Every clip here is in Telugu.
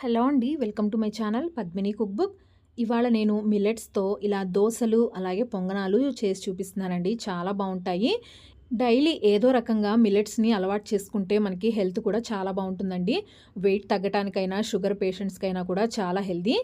హలో అండి welcome to my channel Padmini cook book. ఇవాళ నేను మిల్లెట్స్తో ఇలా దోశలు అలాగే పొంగనాలు చేసి చూపిస్తున్నానండి. చాలా బాగుంటాయి. డైలీ ఏదో రకంగా మిల్లెట్స్ని అలవాటు చేసుకుంటే మనకి హెల్త్ కూడా చాలా బాగుంటుందండి. వెయిట్ తగ్గటానికైనా షుగర్ పేషెంట్స్కైనా కూడా చాలా హెల్దీ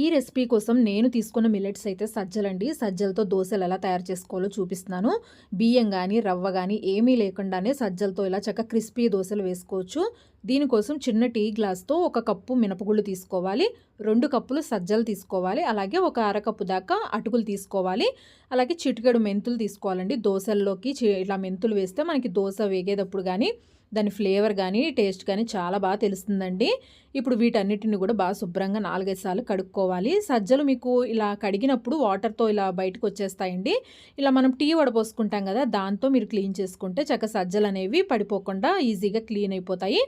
ఈ రెసిపీ కోసం నేను తీసుకున్న మిల్లెట్స్ అయితే సజ్జలండి. సజ్జలతో దోశలు ఎలా తయారు చేసుకోవాలో చూపిస్తున్నాను. బియ్యం కానీ రవ్వ కానీ ఏమీ లేకుండానే సజ్జలతో ఇలా చక్క క్రిస్పీ దోశలు వేసుకోవచ్చు. దీనికోసం చిన్న టీ గ్లాస్తో ఒక కప్పు మినపగుళ్ళు తీసుకోవాలి. రెండు కప్పులు సజ్జలు తీసుకోవాలి. అలాగే ఒక అరకప్పు దాకా అటుకులు తీసుకోవాలి. అలాగే చిటికెడు మెంతులు తీసుకోవాలండి. దోశల్లోకి ఇలా మెంతులు వేస్తే మనకి దోశ వేగేటప్పుడు కానీ దాని ఫ్లేవర్ కానీ టేస్ట్ కానీ చాలా బాగా తెలుస్తుందండి. ఇప్పుడు వీటన్నిటిని కూడా బాగా శుభ్రంగా నాలుగైదు సార్లు కడుక్కోవాలి. సజ్జలు మీకు ఇలా కడిగినప్పుడు వాటర్తో ఇలా బయటకు వచ్చేస్తాయండి. ఇలా మనం టీ వడపోసుకుంటాం కదా దాంతో మీరు క్లీన్ చేసుకుంటే చక్క సజ్జలు అనేవి పడిపోకుండా ఈజీగా క్లీన్ అయిపోతాయి.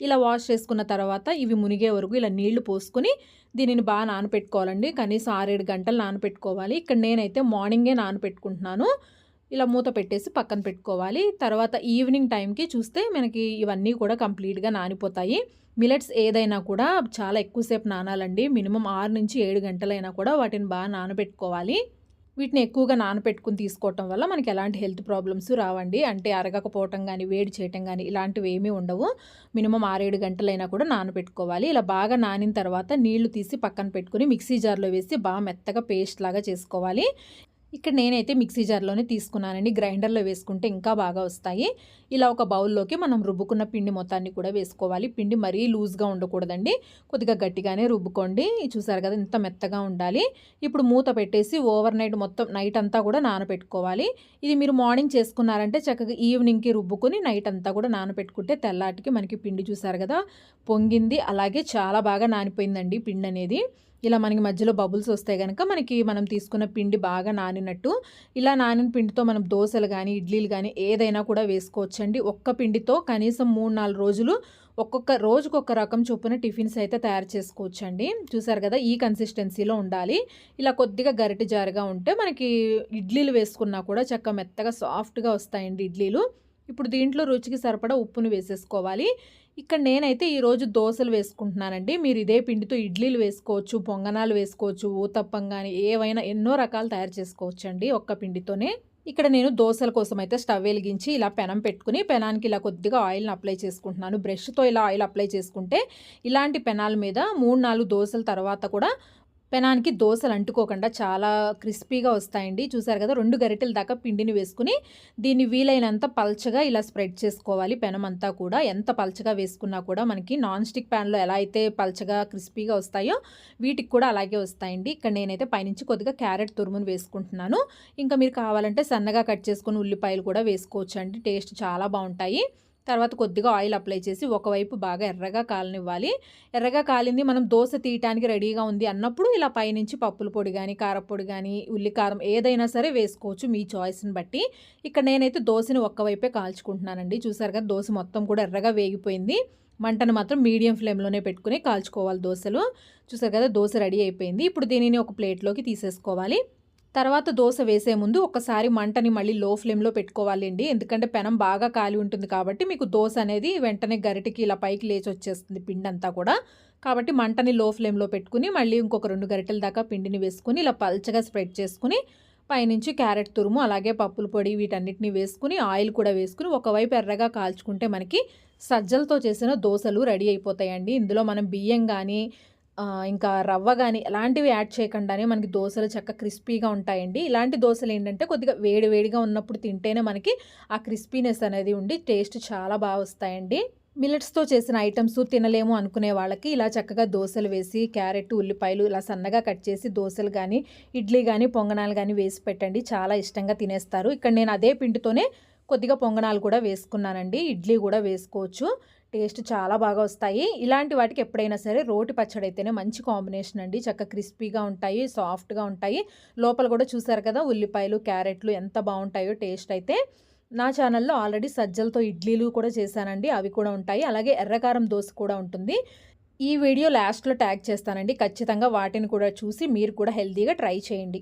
ఇలా వాష్ చేసుకున్న తర్వాత ఇవి మునిగే వరకు ఇలా నీళ్ళు పోసుకొని దీనిని బాగా నానపెట్టుకోవాలండి. కనీసం ఆరేడు గంటలు నానపెట్టుకోవాలి. ఇక్కడ నేనైతే మార్నింగే నానపెట్టుకుంటున్నాను. ఇలా మూత పెట్టేసి పక్కన పెట్టుకోవాలి. తర్వాత ఈవినింగ్ టైంకి చూస్తే మనకి ఇవన్నీ కూడా కంప్లీట్గా నానిపోతాయి. మిలెట్స్ ఏదైనా కూడా చాలా ఎక్కువసేపు నానాలండి. మినిమం ఆరు నుంచి ఏడు గంటలైనా కూడా వాటిని బాగా నానబెట్టుకోవాలి. వీటిని ఎక్కువగా నానపెట్టుకుని తీసుకోవటం వల్ల మనకి ఎలాంటి హెల్త్ ప్రాబ్లమ్స్ రావండి. అంటే అరగకపోవటం కానీ వేడి చేయటం కానీ ఇలాంటివి ఏమీ ఉండవు. మినిమం ఆరేడు గంటలైనా కూడా నానపెట్టుకోవాలి ఇలా బాగా నానిన తర్వాత నీళ్ళు తీసి పక్కన పెట్టుకుని మిక్సీ జార్లో వేసి బాగా మెత్తగా పేస్ట్ లాగా చేసుకోవాలి. ఇక్కడ నేనైతే మిక్సీ జార్లోనే తీసుకున్నానండి. గ్రైండర్లో వేసుకుంటే ఇంకా బాగా వస్తాయి. ఇలా ఒక బౌల్లోకి మనం రుబ్బుకున్న పిండి మొత్తాన్ని కూడా వేసుకోవాలి. పిండి మరీ లూజ్గా ఉండకూడదండి. కొద్దిగా గట్టిగానే రుబ్బుకోండి. చూసారు కదా ఇంత మెత్తగా ఉండాలి. ఇప్పుడు మూత పెట్టేసి ఓవర్ నైట్ మొత్తం నైట్ అంతా కూడా నానపెట్టుకోవాలి. ఇది మీరు మార్నింగ్ చేసుకున్నారంటే చక్కగా ఈవినింగ్కి రుబ్బుకొని నైట్ అంతా కూడా నానపెట్టుకుంటే తెల్లాటికి మనకి పిండి చూసారు కదా పొంగింది. అలాగే చాలా బాగా నానిపోయిందండి పిండి అనేది ఇలా మనకి మధ్యలో బబుల్స్ వస్తాయి కనుక మనకి మనం తీసుకున్న పిండి బాగా నానినట్టు ఇలా నానిన పిండితో మనం దోశలు కానీ ఇడ్లీలు కానీ ఏదైనా కూడా వేసుకోవచ్చండి. ఒక్క పిండితో కనీసం మూడు నాలుగు రోజులు ఒక్కొక్క రోజుకు ఒక రకం చొప్పున టిఫిన్స్ అయితే తయారు చేసుకోవచ్చండి. చూసారు కదా ఈ కన్సిస్టెన్సీలో ఉండాలి. ఇలా కొద్దిగా గరిటి జారుగా ఉంటే మనకి ఇడ్లీలు వేసుకున్నా కూడా చక్క మెత్తగా సాఫ్ట్గా వస్తాయండి ఇడ్లీలు. ఇప్పుడు దీంట్లో రుచికి సరిపడా ఉప్పును వేసేసుకోవాలి. ఇక్కడ నేనైతే ఈరోజు దోశలు వేసుకుంటున్నానండి. మీరు ఇదే పిండితో ఇడ్లీలు వేసుకోవచ్చు పొంగనాలు వేసుకోవచ్చు ఊతప్పం కానీ ఏవైనా ఎన్నో రకాలు తయారు చేసుకోవచ్చు అండి ఒక్క పిండితోనే. ఇక్కడ నేను దోశల కోసం అయితే స్టవ్ వెలిగించి ఇలా పెనం పెట్టుకుని పెనానికి ఇలా కొద్దిగా ఆయిల్ని అప్లై చేసుకుంటున్నాను. బ్రష్తో ఇలా ఆయిల్ అప్లై చేసుకుంటే ఇలాంటి పెనాల మీద మూడు నాలుగు దోశల తర్వాత కూడా పెనానికి దోశలు అంటుకోకుండా చాలా క్రిస్పీగా వస్తాయండి. చూసారు కదా రెండు గరిటెల దాకా పిండిని వేసుకుని దీన్ని వీలైనంత పల్చగా ఇలా స్ప్రెడ్ చేసుకోవాలి. పెనం అంతా కూడా ఎంత పల్చగా వేసుకున్నా కూడా మనకి నాన్ స్టిక్ ప్యాన్లో ఎలా అయితే పల్చగా క్రిస్పీగా వస్తాయో వీటికి కూడా అలాగే వస్తాయండి. ఇక్కడ నేనైతే పైనుంచి కొద్దిగా క్యారెట్ తురుమును వేసుకుంటున్నాను. ఇంకా మీరు కావాలంటే సన్నగా కట్ చేసుకుని ఉల్లిపాయలు కూడా వేసుకోవచ్చు అండి టేస్ట్ చాలా బాగుంటాయి. తర్వాత కొద్దిగా ఆయిల్ అప్లై చేసి ఒకవైపు బాగా ఎర్రగా కాలనివ్వాలి. ఎర్రగా కాలింది మనం దోశ తీయటానికి రెడీగా ఉంది అన్నప్పుడు ఇలా పైనుంచి పప్పుల పొడి కానీ కారపొడి కానీ ఉల్లికారం ఏదైనా సరే వేసుకోవచ్చు మీ చాయిస్ని బట్టి. ఇక్కడ నేనైతే దోశని ఒక్కవైపే కాల్చుకుంటున్నానండి. చూసారు కదా దోశ మొత్తం కూడా ఎర్రగా వేగిపోయింది. మంటను మాత్రం మీడియం ఫ్లేమ్లోనే పెట్టుకుని కాల్చుకోవాలి దోశలు. చూసారు కదా దోశ రెడీ అయిపోయింది. ఇప్పుడు దీనిని ఒక ప్లేట్లోకి తీసేసుకోవాలి. తర్వాత దోశ వేసే ముందు ఒకసారి మంటని మళ్ళీ లో ఫ్లేమ్లో పెట్టుకోవాలండి. ఎందుకంటే పెనం బాగా కాలి ఉంటుంది కాబట్టి మీకు దోశ అనేది వెంటనే గరిటికి ఇలా పైకి లేచి వచ్చేస్తుంది పిండి అంతా కూడా. కాబట్టి మంటని లో ఫ్లేమ్లో పెట్టుకుని మళ్ళీ ఇంకొక రెండు గరిటెల దాకా పిండిని వేసుకుని ఇలా పల్చగా స్ప్రెడ్ చేసుకుని పైనుంచి క్యారెట్ తురుము అలాగే పప్పుల పొడి వీటన్నిటిని వేసుకుని ఆయిల్ కూడా వేసుకుని ఒకవైపు ఎర్రగా కాల్చుకుంటే మనకి సజ్జలతో చేసిన దోశలు రెడీ అయిపోతాయండి. ఇందులో మనం బియ్యం కానీ ఇంకా రవ్వ కానీ ఎలాంటివి యాడ్ చేయకుండానే మనకి దోశలు చక్క క్రిస్పీగా ఉంటాయండి. ఇలాంటి దోశలు ఏంటంటే కొద్దిగా వేడి వేడిగా ఉన్నప్పుడు తింటేనే మనకి ఆ క్రిస్పీనెస్ అనేది ఉండి టేస్ట్ చాలా బాగా వస్తాయండి. మిల్లెట్స్తో చేసిన ఐటమ్స్ తినలేము అనుకునే వాళ్ళకి ఇలా చక్కగా దోశలు వేసి క్యారెట్ ఉల్లిపాయలు ఇలా సన్నగా కట్ చేసి దోశలు కానీ ఇడ్లీ కానీ పొంగనాలు కానీ వేసి పెట్టండి. చాలా ఇష్టంగా తినేస్తారు. ఇక్కడ నేను అదే పిండితోనే కొద్దిగా పొంగనాలు కూడా వేసుకున్నానండి. ఇడ్లీ కూడా వేసుకోవచ్చు. టేస్ట్ చాలా బాగా వస్తాయి. ఇలాంటి వాటికి ఎప్పుడైనా సరే రోటి పచ్చడి అయితేనే మంచి కాంబినేషన్ అండి. చక్క క్రిస్పీగా ఉంటాయి సాఫ్ట్గా ఉంటాయి. లోపల కూడా చూసారు కదా ఉల్లిపాయలు క్యారెట్లు ఎంత బాగుంటాయో టేస్ట్ అయితే. నా ఛానల్లో ఆల్రెడీ సజ్జలతో ఇడ్లీలు కూడా చేశానండి. అవి కూడా ఉంటాయి. అలాగే ఎర్రకారం దోశ కూడా ఉంటుంది. ఈ వీడియో లాస్ట్లో ట్యాగ్ చేస్తానండి. ఖచ్చితంగా వాటిని కూడా చూసి మీరు కూడా హెల్తీగా ట్రై చేయండి.